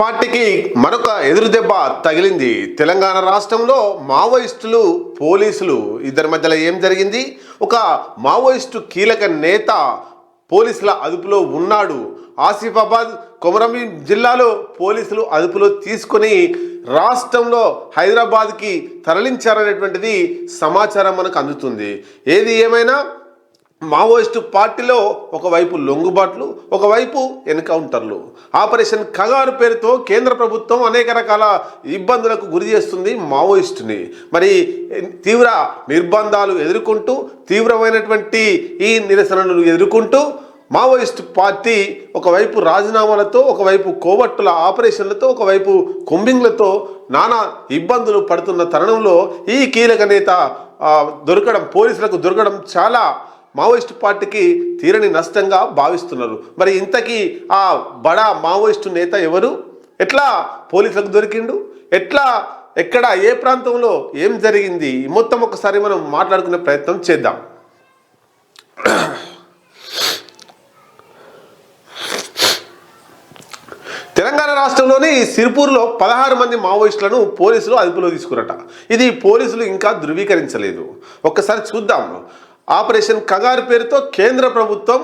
పార్టీకి మరొక ఎదురు దెబ్బ తగిలింది. తెలంగాణ రాష్ట్రంలో మావోయిస్టులు పోలీసులు ఇద్దరి మధ్యలో ఏం జరిగింది? ఒక మావోయిస్టు కీలక నేత పోలీసుల అదుపులో ఉన్నాడు. ఆసిఫాబాద్ కొమరంభీం జిల్లాలో పోలీసులు అదుపులో తీసుకొని రాష్ట్రంలో హైదరాబాద్కి తరలించారనేటువంటిది సమాచారం మనకు అందుతుంది. ఏది ఏమైనా మావోయిస్టు పార్టీలో ఒకవైపు లొంగుబాట్లు ఒకవైపు ఎన్కౌంటర్లు. ఆపరేషన్ కగారు పేరుతో కేంద్ర ప్రభుత్వం అనేక రకాల ఇబ్బందులకు గురి చేస్తుంది మావోయిస్టుని. మరి తీవ్ర నిర్బంధాలు ఎదుర్కొంటూ తీవ్రమైనటువంటి ఈ నిరసనలు ఎదుర్కొంటూ మావోయిస్టు పార్టీ ఒకవైపు రాజీనామాలతో ఒకవైపు కోవట్టుల ఆపరేషన్లతో ఒకవైపు కుంబింగ్లతో నానా ఇబ్బందులు పడుతున్న తరుణంలో ఈ కీలక నేత దొరకడం పోలీసులకు దొరకడం చాలా మావోయిస్టు పార్టీకి తీరని నష్టంగా భావిస్తున్నారు. మరి ఇంతకీ ఆ బడా మావోయిస్టు నేత ఎవరు? ఎట్లా పోలీసులకు దొరికిండు? ఎట్లా ఎక్కడ ఏ ప్రాంతంలో ఏం జరిగింది? మొత్తం ఒకసారి మనం మాట్లాడుకునే ప్రయత్నం చేద్దాం. తెలంగాణ రాష్ట్రంలోని సిరిపూర్లో పదహారు మంది మావోయిస్టులను పోలీసులు అదుపులో తీసుకురట. ఇది పోలీసులు ఇంకా ధృవీకరించలేదు. ఒక్కసారి చూద్దాం. ఆపరేషన్ కగారు పేరుతో కేంద్ర ప్రభుత్వం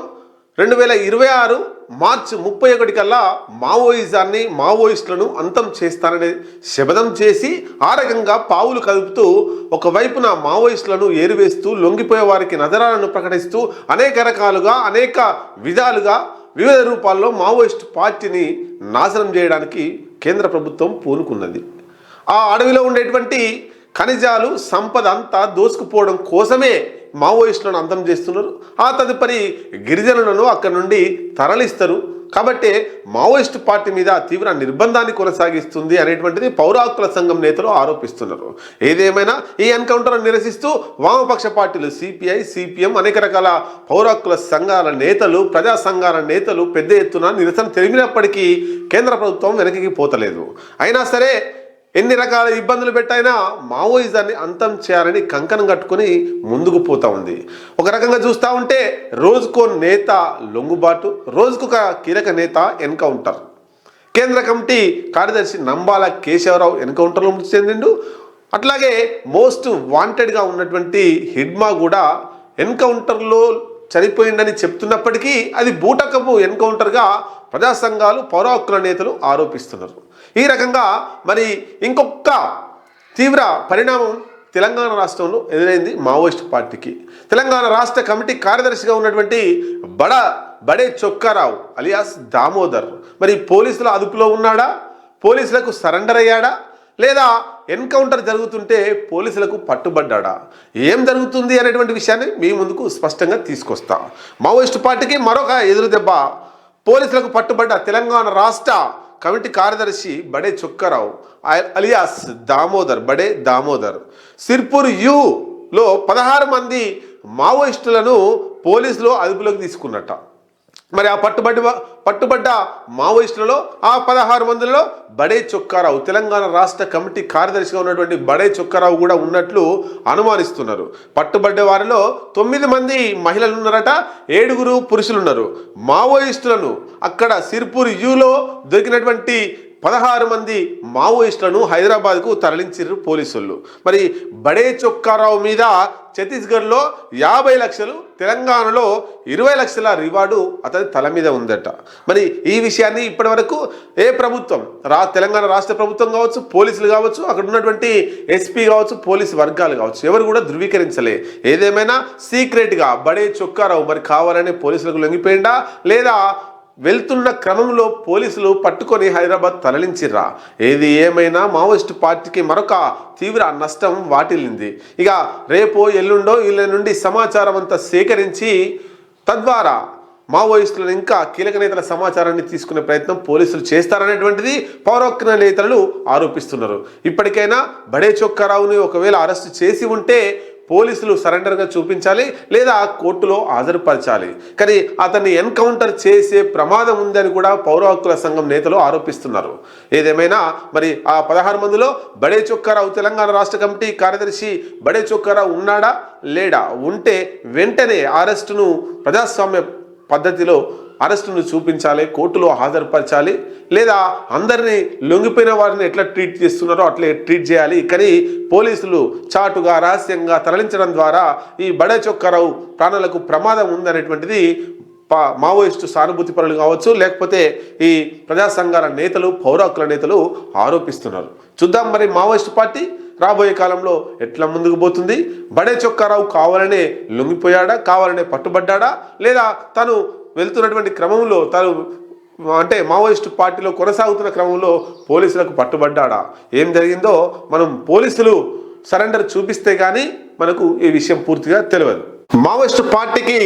రెండు వేల ఇరవై ఆరు మార్చి ముప్పై ఒకటి కల్లా మావోయిజాన్ని మావోయిస్టులను అంతం చేస్తానని శపథం చేసి ఆ రకంగా పావులు కదుపుతూ ఒకవైపున మావోయిస్టులను ఏరివేస్తూ లొంగిపోయే వారికి నజరాలను ప్రకటిస్తూ అనేక రకాలుగా అనేక విధాలుగా వివిధ రూపాల్లో మావోయిస్టు పార్టీని నాశనం చేయడానికి కేంద్ర ప్రభుత్వం పూనుకున్నది. ఆ అడవిలో ఉండేటువంటి ఖనిజాలు సంపద అంతా దోసుకుపోవడం కోసమే మావోయిస్టులను అంతం చేస్తున్నారు. ఆ తదుపరి గిరిజనులను అక్కడి నుండి తరలిస్తారు. కాబట్టి మావోయిస్టు పార్టీ మీద తీవ్ర నిర్బంధాన్ని కొనసాగిస్తుంది అనేటువంటిది పౌరాకుల సంఘం నేతలు ఆరోపిస్తున్నారు. ఏదేమైనా ఈ ఎన్కౌంటర్ నిరసిస్తూ వామపక్ష పార్టీలు సిపిఐ సిపిఎం అనేక రకాల పౌరాకుల సంఘాల నేతలు ప్రజా సంఘాల నేతలు పెద్ద ఎత్తున నిరసన తెలిపినప్పటికీ కేంద్ర ప్రభుత్వం వెనక్కి పోతలేదు. అయినా సరే ఎన్ని రకాల ఇబ్బందులు పెట్టైనా మావోయిజాన్ని అంతం చేయాలని కంకణం కట్టుకొని ముందుకు పోతా ఉంది. ఒక రకంగా చూస్తూ ఉంటే రోజుకో నేత లొంగుబాటు రోజుకొక కీలక నేత ఎన్కౌంటర్. కేంద్ర కమిటీ కార్యదర్శి నంబాల కేశవరావు ఎన్కౌంటర్లో మృతి చెందిండు. అట్లాగే మోస్ట్ వాంటెడ్గా ఉన్నటువంటి హిడ్మా కూడా ఎన్కౌంటర్లో చనిపోయిందని చెప్తున్నప్పటికీ అది బూటకపు ఎన్కౌంటర్గా ప్రజా సంఘాలు పౌర నేతలు ఆరోపిస్తున్నారు. ఈ రకంగా మరి ఇంకొక తీవ్ర పరిణామం తెలంగాణ రాష్ట్రంలో ఎదురైంది మావోయిస్ట్ పార్టీకి. తెలంగాణ రాష్ట్ర కమిటీ కార్యదర్శిగా ఉన్నటువంటి బడ బడే చొక్కారావు అలియాస్ దామోదర్ మరి పోలీసుల అదుపులో ఉన్నాడా? పోలీసులకు సరెండర్ అయ్యాడా? లేదా ఎన్కౌంటర్ జరుగుతుంటే పోలీసులకు పట్టుబడ్డాడా? ఏం జరుగుతుంది అనేటువంటి విషయాన్ని మీ ముందుకు స్పష్టంగా తీసుకొస్తా. మావోయిస్ట్ పార్టీకి మరొక ఎదురు దెబ్బ పోలీసులకు పట్టుబడ్డ తెలంగాణ రాష్ట్ర కమిటీ కార్యదర్శి బడే చొక్కారావు అలియాస్ దామోదర్ బడే దామోదర్. సిర్పూర్ యూలో పదహారు మంది మావోయిస్టులను పోలీసులు అదుపులోకి తీసుకున్నట్ట. మరి ఆ పట్టుబడి పట్టుబడ్డ మావోయిస్టులలో ఆ పదహారు మందిలో బడే చొక్కారావు తెలంగాణ రాష్ట్ర కమిటీ కార్యదర్శిగా ఉన్నటువంటి బడే చొక్కారావు కూడా ఉన్నట్లు అనుమానిస్తున్నారు. పట్టుబడ్డ వారిలో తొమ్మిది మంది మహిళలు ఉన్నారట ఏడుగురు పురుషులు ఉన్నారు. మావోయిస్టులను అక్కడ సిర్పూర్ యూలో దొరికినటువంటి పదహారు మంది మావోయిస్టులను హైదరాబాద్కు తరలించారు పోలీసులు. మరి బడే చొక్కారావు మీద ఛత్తీస్గఢ్లో యాభై లక్షలు తెలంగాణలో ఇరవై లక్షల రివార్డు అతని తల మీద ఉందట. మరి ఈ విషయాన్ని ఇప్పటివరకు ఏ ప్రభుత్వం రా తెలంగాణ రాష్ట్ర ప్రభుత్వం కావచ్చు పోలీసులు కావచ్చు అక్కడ ఉన్నటువంటి ఎస్పీ కావచ్చు పోలీసు వర్గాలు కావచ్చు ఎవరు కూడా ధృవీకరించలే. ఏదేమైనా సీక్రెట్గా బడే చొక్కారావు మరి కావాలనే పోలీసులకు లొంగిపోయిందా లేదా వెళ్తున్న క్రమంలో పోలీసులు పట్టుకొని హైదరాబాద్ తరలించిర్రా. ఏది ఏమైనా మావోయిస్టు పార్టీకి మరొక తీవ్ర నష్టం వాటిల్లింది. ఇక రేపో ఎల్లుండో వీళ్ళ నుండి సమాచారం అంతా సేకరించి తద్వారా మావోయిస్టులను ఇంకా కీలక నేతల సమాచారాన్ని తీసుకునే ప్రయత్నం పోలీసులు చేస్తారనేటువంటిది పౌరహక్కుల నేతలు ఆరోపిస్తున్నారు. ఇప్పటికైనా బడే చొక్కారావుని ఒకవేళ అరెస్ట్ చేసి ఉంటే పోలీసులు సరెండర్గా చూపించాలి లేదా కోర్టులో హాజరుపరచాలి. కానీ అతన్ని ఎన్కౌంటర్ చేసే ప్రమాదం ఉందని కూడా పౌర హక్కుల సంఘం నేతలు ఆరోపిస్తున్నారు. ఏదేమైనా మరి ఆ పదహారు మందిలో బడే చొక్కారావు తెలంగాణ రాష్ట్ర కమిటీ కార్యదర్శి బడే చొక్కారావు ఉన్నాడా లేడా? ఉంటే వెంటనే అరెస్టును ప్రజాస్వామ్య పద్ధతిలో అరెస్టును చూపించాలి కోర్టులో హాజరుపరచాలి లేదా అందరినీ లొంగిపోయిన వారిని ఎట్లా ట్రీట్ చేస్తున్నారో అట్లే ట్రీట్ చేయాలి. కానీ పోలీసులు చాటుగా రహస్యంగా తరలించడం ద్వారా ఈ బడే చొక్కారావు ప్రాణాలకు ప్రమాదం ఉందనేటువంటిది పా- మావోయిస్టు సానుభూతి పరులు కావచ్చు లేకపోతే ఈ ప్రజా సంఘాల నేతలు పౌరాకుల నేతలు ఆరోపిస్తున్నారు. చూద్దాం మరి మావోయిస్టు పార్టీ రాబోయే కాలంలో ఎట్లా ముందుకు పోతుంది? బడే చొక్కారావు కావాలనే లొంగిపోయాడా కావాలనే పట్టుబడ్డాడా లేదా తను వెళ్తున్నటువంటి క్రమంలో తను అంటే మావోయిస్టు పార్టీలో కొనసాగుతున్న క్రమంలో పోలీసులకు పట్టుబడ్డాడా? ఏం జరిగిందో మనం పోలీసులు సరెండర్ చూపిస్తే కానీ మనకు ఈ విషయం పూర్తిగా తెలియదు. మావోయిస్టు పార్టీకి